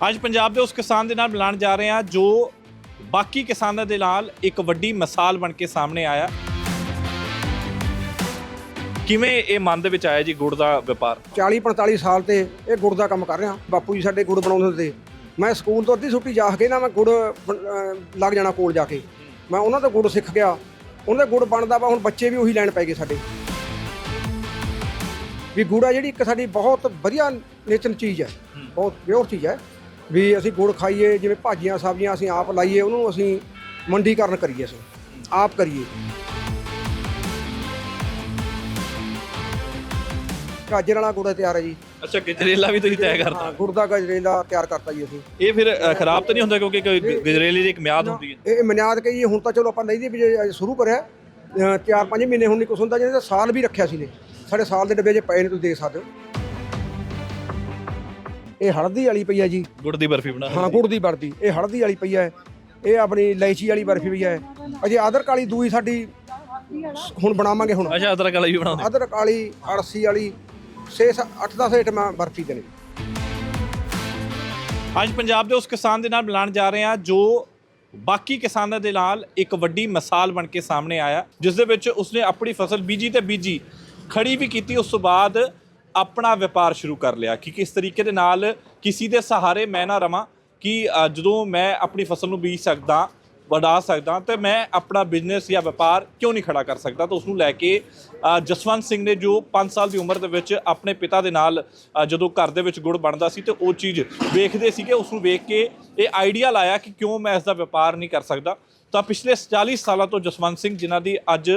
ਅੱਜ ਪੰਜਾਬ ਦੇ ਉਸ ਕਿਸਾਨ ਦੇ ਨਾਲ ਮਿਲਾਨ ਜਾ ਰਹੇ ਹਾਂ ਜੋ ਬਾਕੀ ਕਿਸਾਨਾਂ ਦੇ ਨਾਲ ਇੱਕ ਵੱਡੀ ਮਿਸਾਲ ਬਣ ਕੇ ਸਾਹਮਣੇ ਆਇਆ। ਕਿਵੇਂ ਇਹ ਮਨ ਦੇ ਵਿੱਚ ਆਇਆ ਜੀ ਗੁੜ ਦਾ ਵਪਾਰ? 40 45 ਸਾਲ ਤੇ ਇਹ ਗੁੜ ਦਾ ਕੰਮ ਕਰ ਰਿਹਾ। ਬਾਪੂ ਜੀ ਸਾਡੇ ਗੁੜ ਬਣਾਉਂਦੇ ਹੁੰਦੇ ਮੈਂ ਸਕੂਲ ਤੋਂ ਅੱਧੀ ਛੁੱਟੀ ਜਾ ਕੇ ਨਾ ਮੈਂ ਗੁੜ ਲੱਗ ਜਾਣਾ ਕੋਲ ਜਾ ਕੇ। ਮੈਂ ਉਹਨਾਂ ਤੋਂ ਗੁੜ ਸਿੱਖ ਗਿਆ। ਉਹਨਾਂ ਦੇ ਗੁੜ ਬਣਦਾ ਵਾ ਹੁਣ ਬੱਚੇ ਵੀ ਉਹੀ ਲੈਣ ਪੈ ਗਏ ਸਾਡੇ। ਵੀ ਗੁੜ ਜਿਹੜੀ ਇੱਕ ਸਾਡੀ ਬਹੁਤ ਵਧੀਆ ਨੇਚਰ ਚੀਜ਼ ਹੈ। ਬਹੁਤ ਪਿਓਰ ਚੀਜ਼ ਹੈ। ਵੀ ਅਸੀਂ ਗੁੜ ਖਾਈਏ ਜਿਵੇਂ ਭਾਜੀਆਂ ਸਬਜ਼ੀਆਂ ਅਸੀਂ ਆਪ ਲਾਈਏ ਉਹਨੂੰ ਅਸੀਂ ਮੰਡੀਕਰਨ ਕਰੀਏ ਅਸੀਂ। ਆਪ ਕਰੀਏ। ਗਾਜਰ ਵਾਲਾ ਗੁੜ ਤਿਆਰ ਹੈ ਜੀ। ਅੱਛਾ ਗਜਰੇਲਾ ਵੀ ਤੁਸੀਂ ਤੈਅ ਕਰਤਾ। ਹਾਂ ਗੁੜ ਦਾ ਗਜਰੇਲਾ ਤਿਆਰ ਕਰਤਾ ਜੀ ਅਸੀਂ। ਇਹ ਫਿਰ ਅ, ਖਰਾਬ ਤਾਂ ਨਹੀਂ ਹੁੰਦਾ ਕਿਉਂਕਿ ਕੋਈ ਗ- ਗਜਰੇਲੇ ਦੀ ਇੱਕ ਮਿਆਦ ਹੁੰਦੀ ਹੈ। ਇਹ ਮਨਿਆਦ ਕਹੀ ਹੁਣ ਤਾਂ ਚਲੋ ਆਪਾਂ ਨਹੀਂ ਦੀ ਵੀ ਜੇ ਸ਼ੁਰੂ ਕਰਿਆ ਅ, ਚਾਰ ਪੰਜ ਮਹੀਨੇ ਹੁਣ ਨਹੀਂ ਕੁਛ ਹੁੰਦਾ ਜਿਹਨੇ ਤਾਂ ਸਾਲ ਵੀ ਰੱਖਿਆ ਸੀ ਨੇ। ਸਾਡੇ ਸਾਲ ਦੇ ਡੱਬੇ 'ਚ ਪਏ ਨੇ ਤੁਸੀਂ ਦੇਖ ਸਕਦੇ ਹੋ। ਇਹ ਹਲਦੀ ਵਾਲੀ ਪਈ ਹੈ ਜੀ। ਗੁੜ ਦੀ ਬਰਫੀ ਬਣਾ ਹਾਂ ਗੁੜ ਦੀ ਵਰਦੀ। ਇਹ ਹਲਦੀ ਵਾਲੀ ਪਈ ਹੈ। ਇਹ ਆਪਣੀ ਇਲਾਇਚੀ ਵਾਲੀ ਬਰਫੀ ਪਈ ਹੈ। ਅਜੇ ਅਦਰਕ ਵਾਲੀ ਦੂਈ ਸਾਡੀ ਹੁਣ ਬਣਾਵਾਂਗੇ ਹੁਣ। ਅੱਛਾ ਅਦਰਕ ਵਾਲਾ ਵੀ ਬਣਾਉਂਦੇ ਅਦਰਕ ਵਾਲੀ ਅੜਸੀ ਵਾਲੀ 6 8 10 ਆਈਟਮਾਂ ਬਰਫੀ ਦੇ ਨੇ ਅੱਜ ਪੰਜਾਬ ਦੇ ਉਸ ਕਿਸਾਨ ਦੇ ਨਾਲ ਮਿਲਾਨ ਜਾ ਰਹੇ ਹਾਂ ਜੋ ਬਾਕੀ ਕਿਸਾਨਾਂ ਦੇ ਨਾਲ ਇੱਕ ਵੱਡੀ ਮਿਸਾਲ ਬਣ ਕੇ ਸਾਹਮਣੇ ਆਇਆ ਜਿਸ ਦੇ ਵਿੱਚ ਉਸਨੇ ਆਪਣੀ ਫਸਲ ਬੀਜੀ ਤੇ ਬੀਜੀ ਖੜੀ ਵੀ ਕੀਤੀ। ਉਸ ਤੋਂ ਬਾਅਦ ਆਪਣਾ ਵਪਾਰ ਸ਼ੁਰੂ ਕਰ ਲਿਆ ਕਿ ਕਿਸ ਤਰੀਕੇ ਦੇ ਨਾਲ ਕਿਸੇ ਦੇ ਸਹਾਰੇ ਮੈਂ ਨਾ ਰਵਾਂ ਕਿ ਜਦੋਂ ਮੈਂ ਆਪਣੀ ਫਸਲ ਨੂੰ ਬੀਜ ਸਕਦਾ ਵਧਾ ਸਕਦਾ ਤੇ ਮੈਂ ਆਪਣਾ ਬਿਜ਼ਨਸ ਜਾਂ ਵਪਾਰ ਕਿਉਂ ਨਹੀਂ ਖੜਾ ਕਰ ਸਕਦਾ? ਤਾਂ ਉਸ ਨੂੰ ਲੈ ਕੇ ਜਸਵੰਤ ਸਿੰਘ ਨੇ ਜੋ 5 ਸਾਲ ਦੀ ਉਮਰ ਦੇ ਵਿੱਚ ਆਪਣੇ ਪਿਤਾ ਦੇ ਨਾਲ ਜਦੋਂ ਘਰ ਦੇ ਵਿੱਚ ਗੁੜ ਬਣਦਾ ਸੀ ਤੇ ਉਹ ਚੀਜ਼ ਵੇਖਦੇ ਸੀਗੇ ਉਸ ਨੂੰ ਵੇਖ ਕੇ ਇਹ ਆਈਡੀਆ ਲਾਇਆ ਕਿ ਕਿਉਂ ਮੈਂ ਇਸ ਦਾ ਵਪਾਰ ਨਹੀਂ ਕਰ ਸਕਦਾ। ਤਾਂ ਪਿਛਲੇ 40 ਸਾਲਾਂ ਤੋਂ ਜਸਵੰਤ ਸਿੰਘ, ਜਿਨ੍ਹਾਂ ਦੀ ਅੱਜ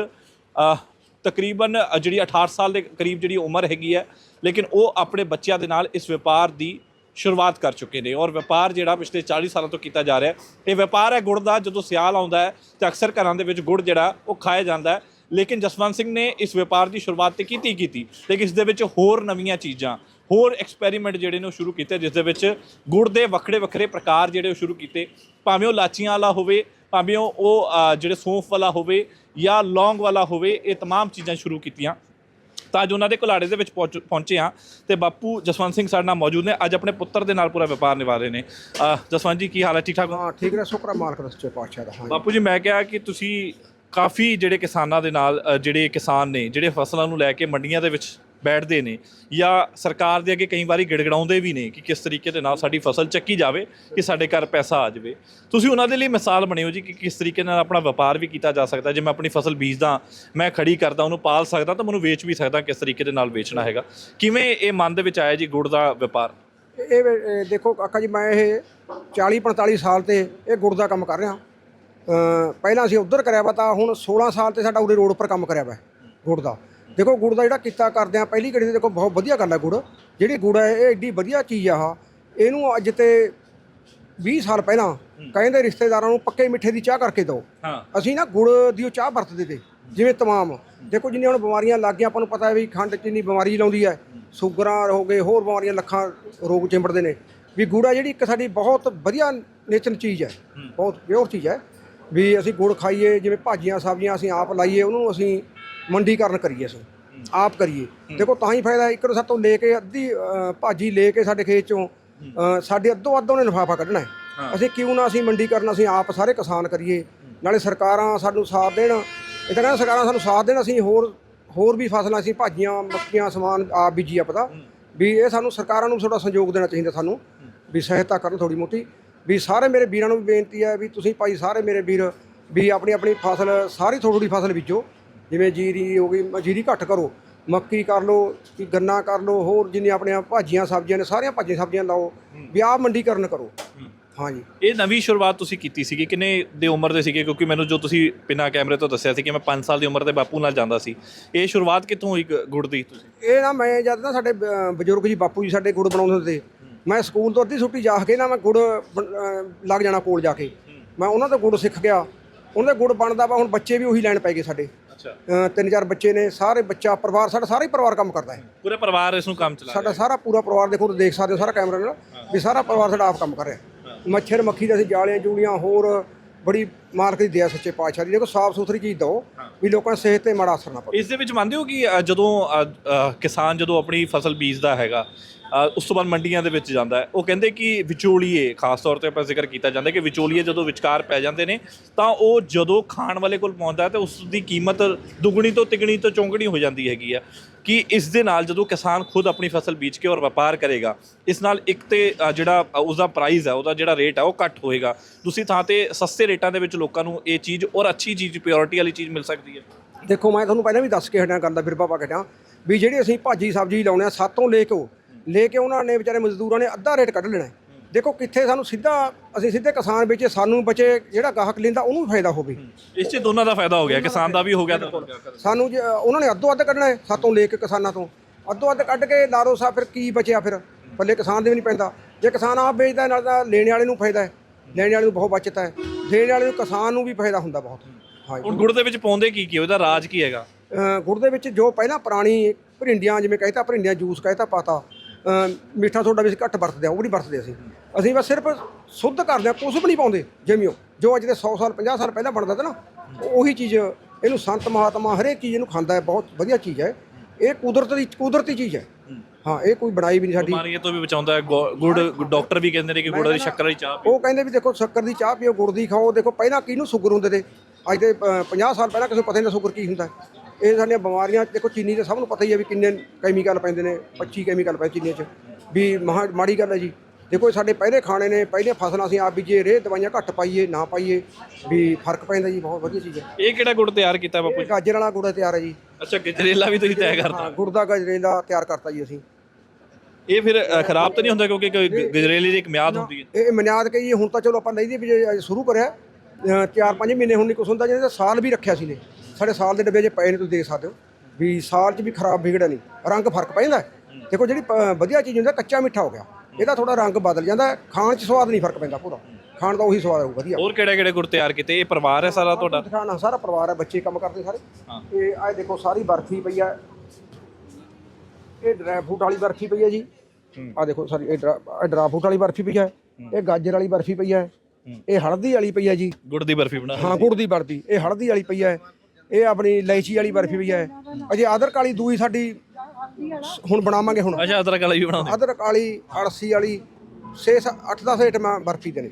ਤਕਰੀਬਨ ਜਿਹੜੀ 68 ਸਾਲ ਦੇ ਕਰੀਬ ਜਿਹੜੀ ਉਮਰ ਹੈਗੀ ਹੈ, ਲੇਕਿਨ ਉਹ ਆਪਣੇ ਬੱਚਿਆਂ ਦੇ ਨਾਲ ਇਸ ਵਪਾਰ ਦੀ ਸ਼ੁਰੂਆਤ ਕਰ ਚੁੱਕੇ ਨੇ ਔਰ ਵਪਾਰ ਜਿਹੜਾ ਪਿਛਲੇ 40 ਸਾਲਾਂ ਤੋਂ ਕੀਤਾ ਜਾ ਰਿਹਾ ਇਹ ਵਪਾਰ ਹੈ ਗੁੜ ਦਾ, ਜਦੋਂ ਸਿਆਲ ਆਉਂਦਾ ਹੈ ਤੇ ਅਕਸਰ ਘਰਾਂ ਦੇ ਵਿੱਚ ਗੁੜ ਜਿਹੜਾ, ਉਹ ਖਾਇਆ ਜਾਂਦਾ ਹੈ। ਲੇਕਿਨ ਜਸਵੰਤ ਸਿੰਘ ਨੇ ਇਸ ਵਪਾਰ ਦੀ ਸ਼ੁਰੂਆਤ ਤੇ ਕੀਤੀ ਕੀਤੀ, ਲੇਕਿਨ ਇਸ ਦੇ ਵਿੱਚ ਹੋਰ ਨਵੀਆਂ ਚੀਜ਼ਾਂ, ਹੋਰ ਐਕਸਪੈਰੀਮੈਂਟ ਜਿਹੜੇ ਨੇ ਉਹ ਸ਼ੁਰੂ ਕੀਤੇ, ਜਿਸ ਦੇ ਵਿੱਚ ਗੁੜ ਦੇ ਵੱਖਰੇ ਵੱਖਰੇ ਪ੍ਰਕਾਰ ਜਿਹੜੇ ਉਹ ਸ਼ੁਰੂ ਕੀਤੇ। ਭਾਵੇਂ ਉਹ ਲਾਚੀਆਂ ਵਾਲਾ ਹੋਵੇ ਭਾਵੇਂ ਉਹ ਉਹ, ਅ, ਜਿਹੜੇ ਸੌਂਫ ਵਾਲਾ ਹੋਵੇ ਜਾਂ ਲੌਂਗ ਵਾਲਾ ਹੋਵੇ ਇਹ तमाम ਚੀਜ਼ਾਂ ਸ਼ੁਰੂ ਕੀਤੀਆਂ ਤਾਂ ਅੱਜ ਉਹਨਾਂ ਦੇ ਘੁਲਾੜੇ ਦੇ ਵਿੱਚ ਪਹੁੰਚ- ਪਹੁੰਚੇ ਹਾਂ ਤੇ ਬਾਪੂ ਜਸਵੰਤ ਸਿੰਘ ਸਾਡੇ ਨਾਲ ਮੌਜੂਦ ਨੇ ਅੱਜ ਆਪਣੇ ਪੁੱਤਰ ਦੇ ਨਾਲ ਪੂਰਾ ਵਪਾਰ ਨਿਭਾ ਰਹੇ ਨੇ ਅਹ ਜਸਵੰਤ ਜੀ ਕੀ ਹਾਲ ਹੈ ਠੀਕ ਠਾਕ ਹੋ ਹਾਂ ਠੀਕ ਹੈ ਸ਼ੁਕਰ ਹੈ ਮਾਲਕ ਦਾ ਸੱਚੇ ਪਾਤਸ਼ਾਹ ਦਾ ਹਾਂ ਜੀ। ਬਾਪੂ ਜੀ ਮੈਂ ਕਿਹਾ ਕਿ ਤੁਸੀਂ ਕਾਫੀ ਜਿਹੜੇ ਕਿਸਾਨਾਂ ਦੇ ਨਾਲ ਅਹ ਜਿਹੜੇ ਕਿਸਾਨ ਨੇ ਜਿਹੜੇ ਫਸਲਾਂ ਨੂੰ ਲੈ ਕੇ ਮੰਡੀਆਂ ਦੇ ਵਿੱਚ ਬੈਠਦੇ ਨੇ ਜਾਂ ਸਰਕਾਰ ਦੇ ਅੱਗੇ ਕਈ ਵਾਰੀ ਗਿੜਗੜਾਉਂਦੇ ਵੀ ਨੇ ਕਿ ਕਿਸ ਤਰੀਕੇ ਦੇ ਨਾਲ ਸਾਡੀ ਫਸਲ ਚੱਕੀ ਜਾਵੇ, ਕਿ ਸਾਡੇ ਘਰ ਪੈਸਾ ਆ ਜਾਵੇ। ਤੁਸੀਂ ਉਹਨਾਂ ਦੇ ਲਈ ਮਿਸਾਲ ਬਣਿਓ ਜੀ ਕਿ ਕਿਸ ਤਰੀਕੇ ਨਾਲ ਆਪਣਾ ਵਪਾਰ ਵੀ ਕੀਤਾ ਜਾ ਸਕਦਾ। ਜੇ ਮੈਂ ਆਪਣੀ ਫਸਲ ਬੀਜਦਾ, ਮੈਂ ਖੜੀ ਕਰਦਾ, ਉਹਨੂੰ ਪਾਲ ਸਕਦਾ, ਤਾਂ ਮੈਨੂੰ ਵੇਚ ਵੀ ਸਕਦਾ, ਕਿਸ ਤਰੀਕੇ ਦੇ ਨਾਲ ਵੇਚਣਾ ਹੈਗਾ। ਕਿਵੇਂ ਇਹ ਮਨ ਦੇ ਵਿੱਚ ਆਇਆ ਜੀ ਗੁੜ ਦਾ ਵਪਾਰ? ਇਹ ਦੇਖੋ ਕਾਕਾ ਜੀ, ਮੈਂ ਇਹ 40 45 ਸਾਲ ਤੇ ਇਹ ਗੁੜ ਦਾ ਕੰਮ ਕਰ ਰਿਹਾ। ਪਹਿਲਾਂ ਅਸੀਂ ਉਧਰ ਕਰਿਆ ਵਾ ਤਾਂ ਹੁਣ 16 ਸਾਲ ਤੇ ਸਾਡਾ ਉਰੇ ਰੋਡ ਉੱਪਰ ਕੰਮ ਕਰਿਆ ਵਾ, ਗੁੜ ਦਾ। ਦੇਖੋ ਗੁੜ ਦਾ ਜਿਹੜਾ ਕੀਤਾ ਕਰਦੇ ਆ ਪਹਿਲੀ ਘੜੀ ਤੇ ਦੇਖੋ ਬਹੁਤ ਵਧੀਆ ਗੱਲ ਹੈ ਗੁੜ। ਜਿਹੜੀ ਗੁੜ ਹੈ ਇਹ ਏਡੀ ਵਧੀਆ ਚੀਜ਼ ਆ ਆਹ। ਇਹਨੂੰ ਅੱਜ ਤੇ 20 ਸਾਲ ਪਹਿਲਾਂ ਕਹਿੰਦੇ ਰਿਸ਼ਤੇਦਾਰਾਂ ਨੂੰ ਪੱਕੇ ਮਿੱਠੇ ਦੀ ਚਾਹ ਕਰਕੇ ਦਿਓ। ਹਾਂ। ਅਸੀਂ ਨਾ ਗੁੜ ਦੀ ਉਹ ਚਾਹ ਵਰਤਦੇ ਤੇ ਜਿਵੇਂ ਤਮਾਮ। ਦੇਖੋ ਜਿੰਨੀਆਂ ਹੁਣ ਬਿਮਾਰੀਆਂ ਲੱਗ ਗਈਆਂ ਆਪਾਂ ਨੂੰ ਪਤਾ ਹੈ ਵੀ ਖੰਡ ਚੀਨੀ ਬਿਮਾਰੀ ਲਾਉਂਦੀ ਹੈ ਸ਼ੂਗਰਾਂ ਹੋ ਗਏ ਹੋਰ ਬਿਮਾਰੀਆਂ ਲੱਖਾਂ ਰੋਗ ਚਿੰਬੜਦੇ ਨੇ। ਵੀ ਗੁੜ ਆ ਜਿਹੜੀ ਇੱਕ ਸਾਡੀ ਬਹੁਤ ਵਧੀਆ ਨੇਚਰ ਚੀਜ਼ ਹੈ। ਬਹੁਤ ਪਿਓਰ ਚੀਜ਼ ਹੈ ਵੀ ਅਸੀਂ ਗੁੜ ਖਾਈਏ ਜਿਵੇਂ ਭਾਜੀਆਂ ਸਬਜ਼ੀਆਂ ਅਸੀਂ ਆਪ ਲਾਈਏ ਉਹਨੂੰ ਅਸੀਂ ਮੰਡੀਕਰਨ ਕਰੀਏ ਅਸੀਂ। ਆਪ ਕਰੀਏ। ਦੇਖੋ ਤਾਂ ਹੀ ਫਾਇਦਾ ਇੱਕ ਤੋਂ ਤੋਂ ਲੈ ਕੇ ਅੱਧੀ ਅ, ਭਾਜੀ ਲੈ ਕੇ ਸਾਡੇ ਖੇਤ ਚੋਂ ਅ, ਸਾਡੇ ਅੱਧੋ ਅੱਧ ਉਹਨੇ ਲਿਫਾਫਾ ਕੱਢਣਾ ਹੈ। ਅਸੀਂ ਕਿਉਂ ਨਾ ਅਸੀਂ ਮੰਡੀਕਰਨ ਅਸੀਂ ਆਪ ਸਾਰੇ ਕਿਸਾਨ ਕਰੀਏ। ਨਾਲੇ ਸਰਕਾਰਾਂ ਸਾਨੂੰ ਸਾਥ ਦੇਣ। ਇਹ ਤਾਂ ਕਹਿੰਦਾ ਸਰਕਾਰਾਂ ਸਾਨੂੰ ਸਾਥ ਦੇਣ ਅਸੀਂ ਹੋਰ ਹੋਰ ਵੀ ਫਸਲਾਂ ਅਸੀਂ ਭਾਜੀਆਂ ਮੱਕੀਆਂ ਸਮਾਨ ਆਪ ਬੀਜੀ ਪਤਾ ਵੀ ਇਹ ਸਾਨੂੰ ਸਰਕਾਰਾਂ ਨੂੰ ਥੋੜਾ ਸਹਿਯੋਗ ਦੇਣਾ ਚਾਹੀਦਾ ਸਾਨੂੰ। ਵੀ ਸਹਾਇਤਾ ਕਰਨ ਥੋੜੀ ਮੋਟੀ। ਵੀ ਸਾਰੇ ਮੇਰੇ ਵੀਰਾਂ ਨੂੰ ਵੀ ਬੇਨਤੀ ਹੈ ਵੀ ਤੁਸੀਂ ਭਾਈ ਸਾਰੇ ਮੇਰੇ ਵੀਰ ਵੀ ਆਪਣੀ ਆਪਣੀ ਫਸਲ ਸਾਰੀ ਥੋੜੀ ਫਸਲ ਬੀਜੋ। ਜਿਵੇਂ ਜੀਰੀ ਹੋ ਗਈ ਜੀਰੀ ਘੱਟ ਕਰੋ। ਮੱਕੀ ਕਰ ਲਓ ਕਿ ਗੰਨਾ ਕਰ ਲਓ ਹੋਰ ਜਿੰਨੀਆਂ ਆਪਣੀਆਂ ਭਾਜੀਆਂ ਸਬਜ਼ੀਆਂ ਨੇ ਸਾਰੀਆਂ ਭਾਜੀਆਂ ਸਬਜ਼ੀਆਂ ਲਾਓ ਵੀ ਆਪ ਮੰਡੀਕਰਨ ਕਰੋ। ਹਾਂਜੀ। ਇਹ ਨਵੀਂ ਸ਼ੁਰੂਆਤ ਤੁਸੀਂ ਕੀਤੀ ਸੀਗੀ ਕਿੰਨੇ ਦੇ ਉਮਰ ਦੇ ਸੀਗੇ? ਕਿਉਂਕਿ ਮੈਨੂੰ ਜੋ ਤੁਸੀਂ ਬਿਨਾਂ ਕੈਮਰੇ ਤੋਂ ਦੱਸਿਆ ਸੀ ਕਿ ਮੈਂ 5 ਸਾਲ ਦੀ ਉਮਰ ਦੇ ਬਾਪੂ ਨਾਲ ਜਾਂਦਾ ਸੀ ਇਹ ਸ਼ੁਰੂਆਤ ਕਿੱਥੋਂ ਹੋਈ ਗੁੜ ਦੀ ਤੁਸੀਂ? ਇਹ ਨਾ ਮੈਂ ਜਦ ਨਾ ਸਾਡੇ ਬਜ਼ੁਰਗ ਜੀ ਬਾਪੂ ਜੀ ਸਾਡੇ ਗੁੜ ਬਣਾਉਂਦੇ ਹੁੰਦੇ ਮੈਂ ਸਕੂਲ ਤੋਂ ਅੱਧੀ ਛੁੱਟੀ ਜਾ ਕੇ ਨਾ ਮੈਂ ਗੁੜ ਲੱਗ ਜਾਣਾ ਕੋਲ ਜਾ ਕੇ। ਮੈਂ ਉਹਨਾਂ ਤੋਂ ਗੁੜ ਸਿੱਖ ਗਿਆ। ਉਹਨਾਂ ਦੇ ਗੁੜ ਬਣਦਾ ਵਾ ਹੁਣ ਬੱਚੇ ਵੀ ਉਹੀ ਲੈਣ ਪੈ ਗਏ ਸਾਡੇ। ਅੱਛਾ। ਤਿੰਨ ਚਾਰ ਬੱਚੇ ਨੇ ਸਾਰੇ ਬੱਚਾ ਪਰਿਵਾਰ ਸਾਡਾ ਸਾਰਾ ਹੀ ਪਰਿਵਾਰ ਕੰਮ ਕਰਦਾ ਹੈ। ਪੂਰੇ ਪਰਿਵਾਰ ਇਸ ਨੂੰ ਕੰਮ ਚਲਾ ਸਾਡਾ ਸਾਰਾ ਪੂਰਾ ਪਰਿਵਾਰ ਦੇਖੋ ਤੁਸੀਂ ਦੇਖ ਸਕਦੇ ਹੋ ਸਾਰਾ ਕੈਮਰਾ ਨਾਲ ਵੀ ਸਾਰਾ ਪਰਿਵਾਰ ਸਾਡਾ ਆਪ ਕੰਮ ਕਰ ਰਿਹਾ। ਮੱਛਰ ਮੱਖੀ ਦੇ ਅਸੀਂ ਜਾਲੀਆਂ ਜੂਲੀਆਂ ਹੋਰ ਬੜੀ ਮਾਲਕ ਦੀ ਦਇਆ ਸੱਚੇ ਪਾਤਸ਼ਾਹ ਦੀ। ਦੇਖੋ ਸਾਫ਼ ਸੁਥਰੀ ਚੀਜ਼ ਦਿਓ ਵੀ ਲੋਕਾਂ ਦੀ ਸਿਹਤ ਤੇ ਮਾੜਾ ਅਸਰ ਨਾ ਪਵੇ। ਇਸ ਦੇ ਵਿੱਚ ਮੰਨਦੇ ਹੋ ਕਿ ਅ, ਜਦੋਂ ਅ, ਅ, ਕਿਸਾਨ ਜਦੋਂ ਆਪਣੀ ਫਸਲ ਬੀਜਦਾ ਹੈਗਾ ਅ, ਉਸ ਤੋਂ ਬਾਅਦ ਮੰਡੀਆਂ ਦੇ ਵਿੱਚ ਜਾਂਦਾ ਹੈ ਉਹ ਕਹਿੰਦੇ ਕਿ ਵਿਚੋਲੀਏ ਖਾਸ ਤੌਰ ਤੇ ਆਪਾਂ ਜ਼ਿਕਰ ਕੀਤਾ ਜਾਂਦਾ ਕਿ ਵਿਚੋਲੀਏ ਜਦੋਂ ਵਿਚਕਾਰ ਪੈ ਜਾਂਦੇ ਨੇ ਤਾਂ ਉਹ ਜਦੋਂ ਖਾਣ ਵਾਲੇ ਕੋਲ ਪਹੁੰਚਦਾ ਹੈ ਤੇ ਉਸ ਦੀ ਕੀਮਤ ਦੁੱਗਣੀ ਤੋਂ ਤਿਗਣੀ ਤੋਂ ਚੌਂਗਣੀ ਹੋ ਜਾਂਦੀ ਹੈਗੀ ਆ ਕਿ ਇਸ ਦੇ ਨਾਲ ਜਦੋਂ ਕਿਸਾਨ ਖੁਦ ਆਪਣੀ ਫਸਲ ਬੀਜ ਕੇ ਔਰ ਵਪਾਰ ਕਰੇਗਾ ਇਸ ਨਾਲ ਇੱਕ ਤੇ ਅ, ਜਿਹੜਾ ਅ, ਉਸਦਾ ਪ੍ਰਾਈਸ ਹੈ ਉਹਦਾ ਜਿਹੜਾ ਰੇਟ ਹੈ ਉਹ ਘੱਟ ਹੋਏਗਾ। ਦੂਸਰੀ ਥਾਂ ਤੇ ਸਸਤੇ ਰੇਟਾਂ ਦੇ ਵਿੱਚ ਲੋਕਾਂ ਨੂੰ ਇਹ ਚੀਜ਼ ਔਰ ਅੱਛੀ ਚੀਜ਼ ਪਿਓਰਿਟੀ ਵਾਲੀ ਚੀਜ਼ ਮਿਲ ਸਕਦੀ ਹੈ। ਦੇਖੋ ਮੈਂ ਤੁਹਾਨੂੰ ਪਹਿਲਾਂ ਵੀ ਦੱਸ ਕੇ ਹਟਿਆ ਕਰਦਾ ਫਿਰ ਬਾਬਾ ਕਟਿਆ ਵੀ ਜਿਹੜੀ ਅਸੀਂ ਭਾਜੀ ਸਬਜ਼ੀ ਲਾਉਣੇ ਆ ਸਾਤੋਂ ਲੈ ਕੇ ਉਹ ਲੈ ਕੇ ਉਹਨਾਂ ਨੇ ਵਿਚਾਰੇ ਮਜ਼ਦੂਰਾਂ ਨੇ ਅੱਧਾ ਰੇਟ ਕੱਢ ਲੈਣਾ ਹੈ। ਦੇਖੋ ਕਿੱਥੇ ਸਾਨੂੰ ਸਿੱਧਾ ਅਸੀਂ ਸਿੱਧੇ ਕਿਸਾਨ ਵੇਚੇ ਸਾਨੂੰ ਬਚੇ ਜਿਹੜਾ ਗਾਹਕ ਲੈਂਦਾ ਉਹਨੂੰ ਵੀ ਫਾਇਦਾ ਹੋਵੇ। ਇਸ 'ਚ ਦੋਨਾਂ ਦਾ ਫਾਇਦਾ ਹੋ ਗਿਆ ਕਿਸਾਨ ਦਾ ਵੀ ਹੋ ਗਿਆ ਤੇ। ਸਾਨੂੰ ਜੇ ਉਹਨਾਂ ਨੇ ਅੱਧੋ ਅੱਧ ਕੱਢਣਾ ਹੈ ਸਾਤੋਂ ਲੈ ਕੇ ਕਿਸਾਨਾਂ ਤੋਂ। ਅੱਧੋ ਅੱਧ ਕੱਢ ਕੇ ਲਾਰੋ ਸਾ ਫਿਰ ਕੀ ਬਚਿਆ ਫਿਰ? ਪੱਲੇ ਕਿਸਾਨ ਦੇ ਵੀ ਨਹੀਂ ਪੈਂਦਾ। ਜੇ ਕਿਸਾਨ ਆਪ ਵੇਚਦਾ ਨਾਲ ਤਾਂ ਲੈਣੇ ਵਾਲੇ ਨੂੰ ਫਾਇਦਾ ਹੈ। ਲੈਣੇ ਵਾਲੇ ਨੂੰ ਬਹੁਤ ਬਚਤ ਹੈ। ਦੇਣ ਵਾਲੇ ਨੂੰ ਕਿਸਾਨ ਨੂੰ ਵੀ ਫਾਇਦਾ ਹੁੰਦਾ ਬਹੁਤ। ਹਾਂ ਹੁਣ ਗੁੜ ਦੇ ਵਿੱਚ ਪਾਉਂਦੇ ਕੀ ਕੀ ਉਹਦਾ ਰਾਜ ਕੀ ਹੈਗਾ? ਅ, ਗੁੜ ਦੇ ਵਿੱਚ ਜੋ ਪਹਿਲਾਂ ਪੁਰਾਣੀ ਭਰਿੰਡੀਆਂ ਜਿਵੇਂ ਕਹਿਤਾ ਭਰਿੰਡੀਆਂ ਜੂਸ ਕਹਿਤਾ ਪਾਤਾ ਅ, ਮਿੱਠਾ ਸੋਡਾ ਵੀ ਅਸੀਂ ਘੱਟ ਵਰਤਦੇ ਆ ਉਹ ਵੀ ਨਹੀਂ ਵਰਤਦੇ ਅਸੀਂ। ਅਸੀਂ ਬਸ ਸਿਰਫ ਸ਼ੁੱਧ ਕਰਦੇ ਆ ਕੁਝ ਵੀ ਨਹੀਂ ਪਾਉਂਦੇ ਜਿਵੇਂ ਜੋ ਅੱਜ ਦੇ 100 ਸਾਲ 50 ਸਾਲ ਪਹਿਲਾਂ ਬਣਦਾ ਤਾ ਨਾ ਉਹੀ ਚੀਜ਼ ਇਹਨੂੰ ਸੰਤ ਮਹਾਤਮਾ ਹਰੇਕ ਚੀਜ਼ ਇਹਨੂੰ ਖਾਂਦਾ ਹੈ ਬਹੁਤ ਵਧੀਆ ਚੀਜ਼ ਹੈ। ਇਹ ਕੁਦਰਤ ਦੀ ਕੁਦਰਤੀ ਚੀਜ਼ ਹੈ। ਹਾਂ ਇਹ ਕੋਈ ਬਣਾਈ ਵੀ ਨਹੀਂ ਸਾਡੀ। ਬਿਮਾਰੀਆਂ ਤੋਂ ਵੀ ਬਚਾਉਂਦਾ ਹੈ ਗੁੜ ਡਾਕਟਰ ਵੀ ਕਹਿੰਦੇ ਨੇ ਕਿ ਗੁੜ ਵਾਲੀ ਸ਼ੱਕਰ ਵਾਲੀ ਚਾਹ ਪੀਓ। ਉਹ ਕਹਿੰਦੇ ਵੀ ਦੇਖੋ ਸ਼ੱਕਰ ਦੀ ਚਾਹ ਪੀਓ ਗੁੜ ਦੀ ਖਾਓ। ਦੇਖੋ ਪਹਿਲਾਂ ਕਿਹਨੂੰ ਸ਼ੂਗਰ ਹੁੰਦੇ ਤੇ? ਅੱਜ ਦੇ ਅ, 50 ਸਾਲ ਪਹਿਲਾਂ ਕਿਸੇ ਨੂੰ ਪਤਾ ਨਹੀਂ ਸ਼ੂਗਰ ਕੀ ਹੁੰਦਾ। ਇਹ ਸਾਡੀਆਂ ਬਿਮਾਰੀਆਂ ਦੇਖੋ ਚੀਨੀ ਦੇ ਸਭ ਨੂੰ ਪਤਾ ਹੀ ਹੈ ਵੀ ਕਿੰਨੇ ਕੈਮੀਕਲ ਪੈਂਦੇ ਨੇ 25 ਕੈਮੀਕਲ ਪੈ ਚੀਨੀ 'ਚ। ਵੀ ਮਾੜੀ ਗੱਲ ਹੈ ਜੀ। ਦੇਖੋ ਸਾਡੇ ਪਹਿਲੇ ਖਾਣੇ ਨੇ ਪਹਿਲੇ ਫਸਲਾਂ ਅਸੀਂ ਆਪ ਬੀਜੇ ਰੇਹ ਦਵਾਈਆਂ ਘੱਟ ਪਾਈਏ ਨਾ ਪਾਈਏ ਵੀ ਫ਼ਰਕ ਪੈਂਦਾ ਜੀ ਬਹੁਤ ਵਧੀਆ ਚੀਜ਼ ਹੈ। ਇਹ ਕਿਹੜਾ ਗੁੜ ਤਿਆਰ ਕੀਤਾ ਬਾਪੂ ਇਹ ਗਾਜਰ ਵਾਲਾ ਗੁੜ ਤਿਆਰ ਹੈ ਜੀ। ਅੱਛਾ ਗਜਰੇਲਾ ਵੀ ਤੁਸੀਂ ਤੈਅ ਕਰਤਾ। ਹਾਂ ਗੁੜ ਦਾ ਗਜਰੇਲਾ ਤਿਆਰ ਕਰਤਾ ਜੀ ਅਸੀਂ। ਇਹ ਫਿਰ ਅ, ਖਰਾਬ ਤਾਂ ਨਹੀਂ ਹੁੰਦਾ ਕਿਉਂਕਿ ਕੋਈ ਗ- ਗਜਰੇਲੇ ਦੀ ਇੱਕ ਮਿਆਦ ਹੁੰਦੀ ਹੈ? ਇਹ ਮਨਿਆਦ ਕਹੀਏ ਹੁਣ ਤਾਂ ਚਲੋ ਆਪਾਂ ਲਈਦੀ ਵੀ ਜੇ ਅੱਜ ਸ਼ੁਰੂ ਕਰਿਆ ਅ, ਚਾਰ ਪੰਜ ਮਹੀਨੇ ਹੁਣ ਨਹੀਂ ਕੁਛ ਹੁੰਦਾ ਜਿਹਨੇ ਤਾਂ ਸਾਲ ਵੀ ਰੱਖਿਆ ਸੀ ਨੇ ਸਾਡੇ ਸਾਲ ਦੇ ਡੱਬੇ ਜੇ ਪਏ ਨੇ ਤੁਸੀਂ ਦੇਖ ਸਕਦੇ ਹੋ ਵੀ ਸਾਲ 'ਚ ਵੀ ਖਰਾਬ ਵਿਗੜਿਆ ਨਹੀਂ। ਰੰਗ ਫ਼ਰਕ ਪੈਂਦਾ। ਦੇਖੋ ਜਿਹੜੀ ਪ- ਵਧੀਆ ਚੀਜ਼ ਹੁੰਦਾ ਕੱਚਾ ਮਿੱਠਾ ਹੋ ਗਿਆ। ਇਹਦਾ ਥੋੜਾ ਰੰਗ ਬਦਲ ਜਾਂਦਾ। ਖਾਣ 'ਚ ਸਵਾਦ ਨਹੀਂ ਫ਼ਰਕ ਪੈਂਦਾ ਪੂਰਾ। ਖਾਣ ਦਾ ਉਹੀ ਸਵਾਦ ਹੈ ਵਧੀਆ। ਹੋਰ ਕਿਹੜੇ ਕਿਹੜੇ ਗੁੜ ਤਿਆਰ ਕੀਤੇ? ਇਹ ਪਰਿਵਾਰ ਹੈ ਸਾਰਾ ਤੁਹਾਡਾ? ਦਿਖਾਣਾ ਸਾਰਾ ਪਰਿਵਾਰ ਹੈ ਬੱਚੇ ਕੰਮ ਕਰਦੇ ਸਾਰੇ। ਹਾਂ। ਇਹ ਆਹ ਦੇਖੋ ਸਾਰੀ ਬਰਫੀ ਪਈ ਆ। ਇਹ ਡਰਾਈ ਫਰੂਟ ਵਾਲੀ ਬਰਫੀ ਪਈ ਹੈ ਜੀ। ਆ ਦੇਖੋ ਸਾਰੀ ਇਹ ਡਰਾ ਫਰੂਟ ਵਾਲੀ ਬਰਫੀ ਪਈ ਹੈ। ਇਹ ਗਾਜਰ ਵਾਲੀ ਬਰਫੀ ਪਈ ਹੈ। ਇਹ ਹਲਦੀ ਵਾਲੀ ਪਈ ਹੈ ਜੀ। ਗੁੜ ਦੀ ਬਰਫੀ ਬਣਾ ਹਾਂ ਗੁੜ ਦੀ ਬਰਫੀ ਇਹ ਹਲਦੀ ਵਾਲੀ ਪਈ ਹੈ ਇਹ ਆਪਣੀ ਇਲਾਇਚੀ ਵਾਲੀ ਬਰਫੀ ਪਈ ਹੈ ਅਜੇ ਅਦਰਕ ਵਾਲੀ ਦੂਈ ਸਾਡੀ ਹੁਣ ਬਣਾਵਾਂਗੇ ਹੁਣ। ਅੱਛਾ ਅਦਰਕ ਵਾਲਾ ਵੀ ਬਣਾਉਂਦੇ ਅਦਰਕ ਵਾਲੀ ਅਲਸੀ ਵਾਲੀ 6 8 10 ਆਈਟਮਾਂ ਬਰਫੀ ਦੇ ਨੇ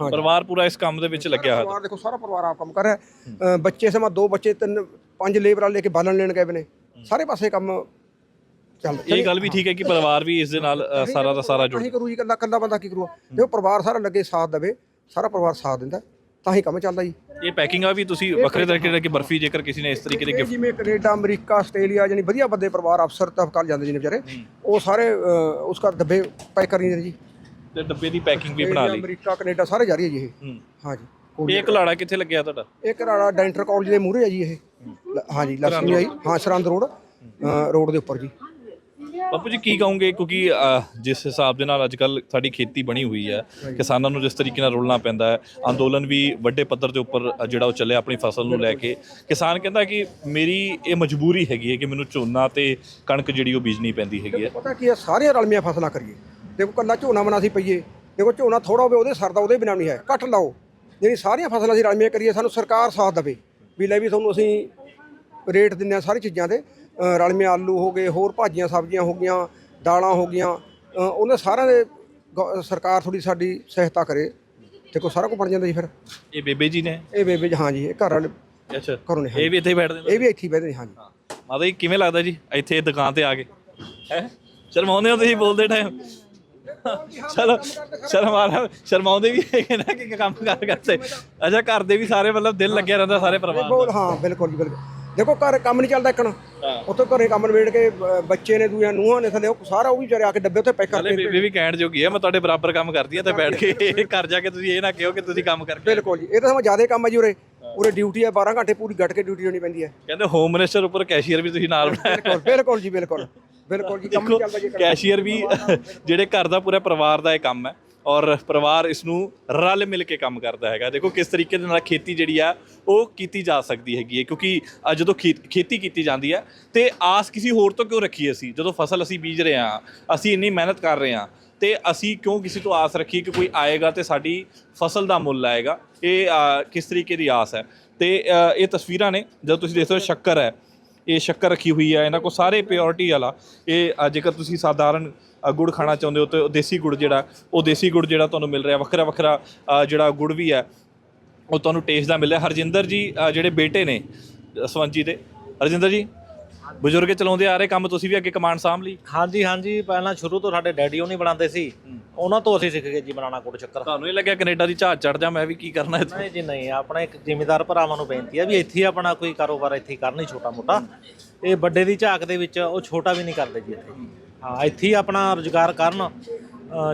ਹਾਂ ਪਰਿਵਾਰ ਪੂਰਾ ਇਸ ਕੰਮ ਦੇ ਵਿੱਚ ਲੱਗਿਆ ਹੋਇਆ ਪਰਿਵਾਰ ਦੇਖੋ ਸਾਰਾ ਪਰਿਵਾਰ ਆਪ ਕੰਮ ਕਰ ਰਿਹਾ। ਹੈ। ਅ, ਬੱਚੇ ਸਮਾਂ ਦੋ ਬੱਚੇ ਤਿੰਨ ਪੰਜ ਲੇਬਰ ਲੈ ਕੇ ਬਾਲਣ ਲੈਣ ਗਏ ਵੇ ਨੇ। ਸਾਰੇ ਪਾਸੇ ਕੰਮ ਚੱਲ ਇਹ ਗੱਲ ਵੀ ਠੀਕ ਹੈ ਕਿ ਪਰਿਵਾਰ ਵੀ ਇਸ ਦੇ ਨਾਲ ਅ, ਸਾਰਾ ਦਾ ਸਾਰਾ ਜੁੜ ਨਹੀਂ ਕਰੂ ਜੀ ਇਕੱਲਾ ਇਕੱਲਾ ਬੰਦਾ ਕੀ ਕਰੂਗਾ ਦੇਖੋ ਪਰਿਵਾਰ ਸਾਰਾ ਲੱਗੇ ਸਾਥ ਦੇਵੇ ਸਾਰਾ ਪਰਿਵਾਰ ਸਾਥ ਦਿੰਦਾ। ਤਾਂ ਹੀ ਕੰਮ ਚੱਲਦਾ ਜੀ। ਇਹ ਪੈਕਿੰਗਾਂ ਵੀ ਤੁਸੀਂ ਵੱਖਰੇ ਤਰੀਕੇ ਨਾਲ ਕਿ ਬਰਫੀ ਜੇਕਰ ਕਿਸੇ ਨੇ ਇਸ ਤਰੀਕੇ ਦੇ ਜਿਵੇਂ ਕੈਨੇਡਾ ਅਮਰੀਕਾ ਆਸਟ੍ਰੇਲੀਆ ਜਾਨੀ ਵਧੀਆ ਬੰਦੇ ਪਰਿਵਾਰ ਅਫਸਰ ਤੱਕ ਕਰ ਜਾਂਦੇ ਜੀ ਨੇ ਵਿਚਾਰੇ। ਉਹ ਸਾਰੇ ਉਸ ਘਰ ਡੱਬੇ ਪੈਕ ਕਰੀ ਨੇ ਜੀ। ਤੇ ਡੱਬੇ ਦੀ ਪੈਕਿੰਗ ਵੀ ਬਣਾ ਲਈ। ਅਮਰੀਕਾ ਕੈਨੇਡਾ ਸਾਰੇ ਜਾ ਰਹੀ ਹੈ ਜੀ ਇਹ। ਹੂੰ। ਹਾਂ ਜੀ ਇਹ ਕਲਾੜਾ ਕਿੱਥੇ ਲੱਗਿਆ ਤੁਹਾਡਾ? ਇਹ ਘਰਾੜਾ ਡੈਂਟਰ ਕਾਲਜ ਦੇ ਮੂਹਰੇ ਹੈ ਜੀ ਇਹ। ਲ- ਹਾਂ ਜੀ ਲక్ష్ਮੀ ਆਈ ਹਾਂ ਸਰੰਦ ਰੋਡ। ਰੋਡ ਦੇ ਉੱਪਰ ਜੀ। ਬਾਪੂ ਜੀ ਕੀ ਕਹੋਗੇ? ਕਿਉਂਕਿ ਅਹ, ਜਿਸ ਹਿਸਾਬ ਦੇ ਨਾਲ ਅੱਜ ਕੱਲ ਸਾਡੀ ਖੇਤੀ ਬਣੀ ਹੋਈ ਹੈ ਕਿਸਾਨਾਂ ਨੂੰ ਜਿਸ ਤਰੀਕੇ ਨਾਲ ਰੁਲਣਾ ਪੈਂਦਾ ਹੈ ਅੰਦੋਲਨ ਵੀ ਵੱਡੇ ਪੱਧਰ ਦੇ ਉੱਪਰ ਅ, ਜਿਹੜਾ ਉਹ ਚੱਲਿਆ ਆਪਣੀ ਫਸਲ ਨੂੰ ਲੈ ਕੇ ਕਿਸਾਨ ਕਹਿੰਦਾ ਕਿ ਮੇਰੀ ਇਹ ਮਜਬੂਰੀ ਹੈਗੀ ਹੈ ਕਿ ਮੈਨੂੰ ਝੋਨਾ ਤੇ ਕਣਕ ਜਿਹੜੀ ਉਹ ਬੀਜਣੀ ਪੈਂਦੀ ਹੈਗੀ ਹੈ। ਪਤਾ ਕੀ ਹੈ? ਸਾਰੀਆਂ ਰਲਮੀਆਂ ਫਸਲਾਂ ਕਰੀਏ। ਦੇਖੋ ਕੱਲਾ ਝੋਨਾ ਬਣਾ ਸੀ ਪਈਏ। ਦੇਖੋ ਝੋਨਾ ਥੋੜਾ ਹੋਵੇ ਉਹਦੇ ਸਰਦਾ ਉਹਦੇ ਬਿਨਾਂ ਨਹੀਂ ਹੈ। ਘੱਟ ਲਾਓ। ਜਿਹੜੀ ਸਾਰੀਆਂ ਫਸਲਾਂ ਅਸੀਂ ਰਲਮੀਆਂ ਕਰੀਏ ਸਾਨੂੰ ਸਰਕਾਰ ਸਾਥ ਦੇਵੇ। ਵੀ ਲੈ ਵੀ ਤੁਹਾਨੂੰ ਅਸੀਂ ਰੇਟ ਦਿੰਦੇ ਹਾਂ ਸਾਰੀ ਚੀਜ਼ਾਂ ਦੇ ਰਲਮੀਆਂ ਆਲੂ ਹੋ ਗਏ ਹੋਰ ਭਾਜੀਆਂ ਸਬਜ਼ੀਆਂ ਹੋ ਗਈਆਂ ਦਾਲਾਂ ਹੋ ਗਈਆਂ ਉਹਨਾਂ ਸਾਰਿਆਂ ਦੇ ਗ- ਸਰਕਾਰ ਥੋੜੀ ਸਾਡੀ ਸਹਾਇਤਾ ਕਰੇ। ਦੇਖੋ ਸਾਰਾ ਕੁਝ ਬਣ ਜਾਂਦਾ ਜੀ ਫਿਰ। ਇਹ ਬੇਬੇ ਜੀ ਨੇ? ਇਹ ਬੇਬੇ ਜੀ ਹਾਂ ਜੀ ਇਹ ਘਰ ਵਾਲੇ ਅੱਛਾ। ਘਰੋਂ ਨੇ ਇਹ ਵੀ ਇੱਥੇ ਹੀ ਬੈਠਦੇ ਨੇ? ਇਹ ਵੀ ਇੱਥੇ ਹੀ ਬਹਿੰਦੇ ਨੇ ਹਾਂ ਜੀ। ਮਾਤਾ ਜੀ ਕਿਵੇਂ ਲੱਗਦਾ ਜੀ ਇੱਥੇ ਦੁਕਾਨ ਤੇ ਆ ਕੇ? ਹੈ? ਸ਼ਰਮਾਉਂਦੇ ਹੋ ਤੁਸੀਂ ਬੋਲਦੇ ਟਾਈਮ ਚਲੋ ਸ਼ਰਮਾ ਸ਼ਰਮਾਉਂਦੇ ਵੀ ਹੈਗੇ ਨਾ ਕਿ ਕੰਮ ਕਰ ਕਰਦੇ। ਅੱਛਾ ਘਰ ਦੇ ਵੀ ਸਾਰੇ ਮਤਲਬ ਦਿਲ ਲੱਗਿਆ ਰਹਿੰਦਾ ਸਾਰੇ ਪਰਿਵਾਰ ਦਾ। ਬੋਲ ਹਾਂ ਬਿਲਕੁਲ ਜੀ ਬਿਲਕੁਲ। ਦੇਖੋ ਘਰ ਕੰਮ ਨਹੀਂ ਚੱਲਦਾ ਇੱਕਣ। ਉੱਥੇ ਘਰੇ ਕੰਮ ਨਿਬੇੜ ਕੇ ਬ- ਬੱਚੇ ਨੇ ਦੂਜੀਆਂ ਨੂੰਹਾਂ ਨੇ ਥੱਲੇ ਉਹ ਸਾਰਾ ਉਹ ਵੀ ਵਿਚਾਰੇ ਆ ਕੇ ਡੱਬੇ ਉੱਤੇ ਪੈਕ ਹਲੇ ਕਰਕੇ ਬੇਬੀ ਵੀ ਕਹਿਣ ਜੋਗੀ ਹੈ ਮੈਂ ਤੁਹਾਡੇ ਬਰਾਬਰ ਕੰਮ ਕਰਦੀ ਆ ਤੇ ਬੈਠ ਕੇ ਘਰ ਜਾ ਕੇ ਤੁਸੀਂ ਇਹ ਨਾ ਕਿਹੋ ਕਿ ਤੁਸੀਂ ਕੰਮ ਕਰਕੇ ਬਿਲਕੁਲ ਜੀ। ਇਹ ਤਾਂ ਸਮਾਂ ਜ਼ਿਆਦਾ ਕੰਮ ਹੈ ਜੀ ਉਰੇ। ਉਰੇ ਡਿਊਟੀ ਹੈ 12 ਘੰਟੇ ਪੂਰੀ ਗੱਟ ਕੇ ਡਿਊਟੀ ਹੋਣੀ ਪੈਂਦੀ ਹੈ ਕਹਿੰਦੇ ਹੋਮ ਮਿਨਿਸਟਰ ਉੱਪਰ ਕੈਸ਼ੀਅਰ ਵੀ ਤੁਸੀਂ ਨਾਲ ਬਣਾਇਆ। ਬਿਲਕੁਲ ਬਿਲਕੁਲ ਜੀ ਬਿਲਕੁਲ। ਬਿਲਕੁਲ ਜੀ ਕੰਮ ਨਹੀਂ ਚੱਲਦਾ ਜੀ ਕੈਸ਼ੀਅਰ ਵੀ ਜਿਹੜੇ ਘਰ ਦਾ ਪੂਰਾ ਪਰਿਵਾਰ ਦਾ ਇਹ ਕੰਮ ਹੈ। ਔਰ ਪਰਿਵਾਰ ਇਸ ਨੂੰ ਰਲ ਮਿਲ ਕੇ ਕੰਮ ਕਰਦਾ ਹੈਗਾ। ਦੇਖੋ ਕਿਸ ਤਰੀਕੇ ਦੇ ਨਾਲ ਖੇਤੀ ਜਿਹੜੀ ਆ ਉਹ ਕੀਤੀ ਜਾ ਸਕਦੀ ਹੈਗੀ ਹੈ। ਕਿਉਂਕਿ ਅ, ਜਦੋਂ ਖੇਤ ਖੇਤੀ ਕੀਤੀ ਜਾਂਦੀ ਹੈ ਤੇ ਆਸ ਕਿਸੇ ਹੋਰ ਤੋਂ ਕਿਉਂ ਰੱਖੀ ਅਸੀਂ? ਜਦੋਂ ਫਸਲ ਅਸੀਂ ਬੀਜ ਰਹੇ ਹਾਂ ਅਸੀਂ ਇੰਨੀ ਮਿਹਨਤ ਕਰ ਰਹੇ ਹਾਂ ਤੇ ਅਸੀਂ ਕਿਉਂ ਕਿਸੇ ਤੋਂ ਆਸ ਰੱਖੀਏ ਕਿ ਕੋਈ ਆਏਗਾ ਤੇ ਸਾਡੀ ਫਸਲ ਦਾ ਮੁੱਲ ਆਏਗਾ? ਇਹ ਅ, ਕਿਸ ਤਰੀਕੇ ਦੀ ਆਸ ਹੈ? ਤੇ ਅ, ਇਹ ਤਸਵੀਰਾਂ ਨੇ ਜਦੋਂ ਤੁਸੀਂ ਦੇਖਦੇ ਹੋ ਸ਼ੱਕਰ ਹੈ। ਇਹ ਸ਼ੱਕਰ ਰੱਖੀ ਹੋਈ ਹੈ ਇਹਨਾਂ ਕੋਲ ਸਾਰੇ ਪਿਓਰਿਟੀ ਵਾਲਾ। ਇਹ ਜੇਕਰ ਤੁਸੀਂ ਸਾਧਾਰਨ ਗੁੜ ਖਾਣਾ ਚਾਹੁੰਦੇ ਹੋ ਤੇ ਉਹ ਦੇਸੀ ਗੁੜ ਜਿਹੜਾ, ਉਹ ਦੇਸੀ ਗੁੜ ਜਿਹੜਾ ਤੁਹਾਨੂੰ ਮਿਲ ਰਿਹਾ, ਵੱਖਰਾ ਵੱਖਰਾ ਜਿਹੜਾ ਗੁੜ ਵੀ ਹੈ, ਉਹ ਤੁਹਾਨੂੰ ਟੇਸਟ ਦਾ ਮਿਲ ਰਿਹਾ ਹਰਜਿੰਦਰ ਜੀ ਜਿਹੜੇ ਬੇਟੇ ਨੇ ਸਵੰਤ ਜੀ ਦੇ। ਹਰਜਿੰਦਰ ਜੀ ਬਜ਼ੁਰਗ ਚਲਾਉਂਦੇ ਆ ਰਹੇ ਕੰਮ ਤੁਸੀਂ ਵੀ ਅੱਗੇ ਕਮਾਂਡ ਸਾਂਭ ਲਈ? ਹਾਂਜੀ ਹਾਂਜੀ ਪਹਿਲਾਂ ਸ਼ੁਰੂ ਤੋਂ ਸਾਡੇ ਡੈਡੀ ਉਹ ਨਹੀਂ ਬਣਾਉਂਦੇ ਸੀ। ਉਹਨਾਂ ਤੋਂ ਅਸੀਂ ਸਿੱਖ ਗਏ ਜੀ ਬਣਾਉਣਾ ਗੁੜ ਸ਼ੱਕਰ ਤੁਹਾਨੂੰ ਇਹ ਲੱਗਿਆ ਕੈਨੇਡਾ ਦੀ ਝਾੜ ਚੜ ਜਾ ਮੈਂ ਵੀ ਕੀ ਕਰਨਾ ਇੱਥੇ? ਨਹੀਂ ਜੀ ਨਹੀਂ ਆਪਣਾ ਇੱਕ ਜ਼ਿਮੀਦਾਰ ਭਰਾਵਾਂ ਨੂੰ ਬੇਨਤੀ ਹੈ ਵੀ ਇੱਥੇ ਆਪਣਾ ਕੋਈ ਕਾਰੋਬਾਰ ਇੱਥੇ ਕਰਨੀ ਛੋਟਾ ਮੋਟਾ ਇਹ ਵੱਡੇ ਦੀ ਝਾਕ ਦੇ ਵਿੱਚ ਉਹ ਛੋਟਾ ਵੀ ਨਹੀਂ ਕਰਦੇ ਜੀ ਇੱਥੇ। ਹਾਂ ਇੱਥੇ ਆਪਣਾ ਰੁਜ਼ਗਾਰ ਕਰਨ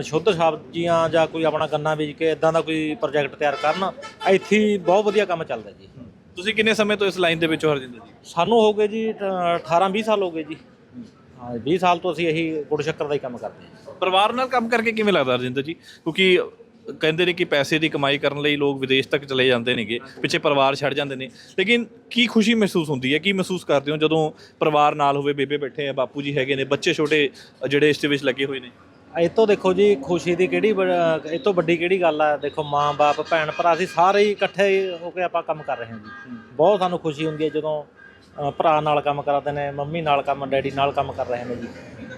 ਸ਼ੁੱਧ ਸਬਜ਼ੀਆਂ ਜਾਂ ਕੋਈ ਆਪਣਾ ਗੰਨਾ ਬੀਜ ਕੇ ਇਦਾਂ ਦਾ ਕੋਈ ਪ੍ਰੋਜੈਕਟ ਤਿਆਰ ਕਰਨ ਇੱਥੇ ਬਹੁਤ ਵਧੀਆ ਕੰਮ ਚੱਲਦਾ ਜੀ। ਤੁਸੀਂ ਕਿੰਨੇ ਸਮੇਂ ਤੋਂ ਇਸ ਲਾਈਨ ਦੇ ਵਿੱਚ ਹੋ ਹਰਜਿੰਦਰ ਜੀ? ਸਾਨੂੰ ਹੋ ਗਏ ਜੀ 18 20 ਸਾਲ ਹੋ ਗਏ ਜੀ। ਹਾਂ 20 ਸਾਲ ਤੋਂ ਅਸੀਂ ਇਹੀ ਗੁੜ ਸ਼ੱਕਰ ਦਾ ਹੀ ਕੰਮ ਕਰਦੇ ਹਾਂ। ਪਰਿਵਾਰ ਨਾਲ ਕੰਮ ਕਰਕੇ ਕਿਵੇਂ ਲੱਗਦਾ ਹਰਜਿੰਦਰ ਜੀ? ਕਿਉਂਕਿ ਕਹਿੰਦੇ ਨੇ ਕਿ ਪੈਸੇ ਦੀ ਕਮਾਈ ਕਰਨ ਲਈ ਲੋਕ ਵਿਦੇਸ਼ ਤੱਕ ਚਲੇ ਜਾਂਦੇ ਨੇਗੇ ਪਿੱਛੇ ਪਰਿਵਾਰ ਛੱਡ ਜਾਂਦੇ ਨੇ। ਲੇਕਿਨ ਕੀ ਖੁਸ਼ੀ ਮਹਿਸੂਸ ਹੁੰਦੀ ਹੈ? ਕੀ ਮਹਿਸੂਸ ਕਰਦੇ ਹੋ ਜਦੋਂ ਪਰਿਵਾਰ ਨਾਲ ਹੋਵੇ ਬੇਬੇ ਬੈਠੇ ਆ ਬਾਪੂ ਜੀ ਹੈਗੇ ਨੇ ਬੱਚੇ ਛੋਟੇ ਜਿਹੜੇ ਇਸ ਦੇ ਵਿੱਚ ਲੱਗੇ ਹੋਏ ਨੇ? ਇਹ ਤੋਂ ਦੇਖੋ ਜੀ ਖੁਸ਼ੀ ਦੀ ਕਿਹੜੀ ਬ- ਇਹ ਤੋਂ ਵੱਡੀ ਕਿਹੜੀ ਗੱਲ ਆ? ਦੇਖੋ ਮਾਂ ਬਾਪ ਭੈਣ ਭਰਾ ਅਸੀਂ ਸਾਰੇ ਹੀ ਇਕੱਠੇ ਹੋ ਕੇ ਆਪਾਂ ਕੰਮ ਕਰ ਰਹੇ ਹਾਂ ਜੀ। ਬਹੁਤ ਸਾਨੂੰ ਖੁਸ਼ੀ ਹੁੰਦੀ ਹੈ ਜਦੋਂ ਭਰਾ ਨਾਲ ਕੰਮ ਕਰਦੇ ਨੇ ਮੰਮੀ ਨਾਲ ਕੰਮ ਡੈਡੀ ਨਾਲ ਕੰਮ ਕਰ ਰਹੇ ਨੇ ਜੀ।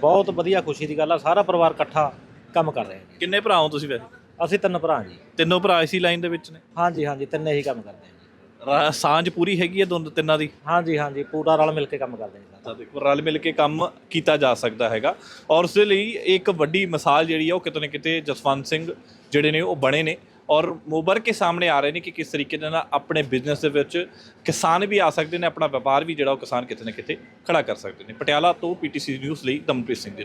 ਬਹੁਤ ਵਧੀਆ ਖੁਸ਼ੀ ਦੀ ਗੱਲ ਆ ਸਾਰਾ ਪਰਿਵਾਰ ਇਕੱਠਾ ਕੰਮ ਕਰ ਰਿਹਾ ਕਿੰਨੇ ਭਰਾ ਹੋ ਤੁਸੀਂ ਵੈਸੇ ਅਸੀਂ ਤਿੰਨ ਭਰਾ ਜੀ। ਤਿੰਨੋਂ ਭਰਾ ਇਸੀ ਲਾਈਨ ਦੇ ਵਿੱਚ ਨੇ? ਹਾਂਜੀ ਹਾਂਜੀ ਤਿੰਨੇ ਹੀ ਕੰਮ ਕਰਦੇ ਜੀ ਰਾ- ਸਾਂਝ ਪੂਰੀ ਹੈਗੀ ਹੈ ਦੋਨੋਂ ਤਿੰਨਾਂ ਦੀ? ਹਾਂਜੀ ਹਾਂਜੀ ਪੂਰਾ ਰਲ ਮਿਲ ਕੇ ਕੰਮ ਕਰਦੇ ਹਾਂ ਜੀ। ਤਾਂ ਦੇਖੋ ਰਲ ਮਿਲ ਕੇ ਕੰਮ ਕੀਤਾ ਜਾ ਸਕਦਾ ਹੈਗਾ। ਔਰ ਉਸ ਦੇ ਲਈ ਇੱਕ ਵੱਡੀ ਮਿਸਾਲ ਜਿਹੜੀ ਆ ਉਹ ਕਿਤੇ ਨਾ ਕਿਤੇ ਜਸਵੰਤ ਸਿੰਘ ਜਿਹੜੇ ਨੇ ਉਹ ਬਣੇ ਨੇ। ਔਰ ਉਭਰ ਕੇ ਸਾਹਮਣੇ ਆ ਰਹੇ ਨੇ ਕਿ ਕਿਸ ਤਰੀਕੇ ਦੇ ਨਾਲ ਆਪਣੇ ਬਿਜ਼ਨਸ ਦੇ ਵਿੱਚ ਕਿਸਾਨ ਵੀ ਆ ਸਕਦੇ ਨੇ ਆਪਣਾ ਵਪਾਰ ਵੀ ਜਿਹੜਾ ਉਹ ਕਿਸਾਨ ਕਿਤੇ ਨਾ ਕਿਤੇ ਖੜਾ ਕਰ ਸਕਦੇ ਨੇ। ਪਟਿਆਲਾ ਤੋਂ ਪੀਟੀਸੀ ਨਿਊਜ਼ ਲਈ ਦਮਨਪ੍ਰੀਤ ਸਿੰਘ ਦੀ ਰਿਪੋਰਟ।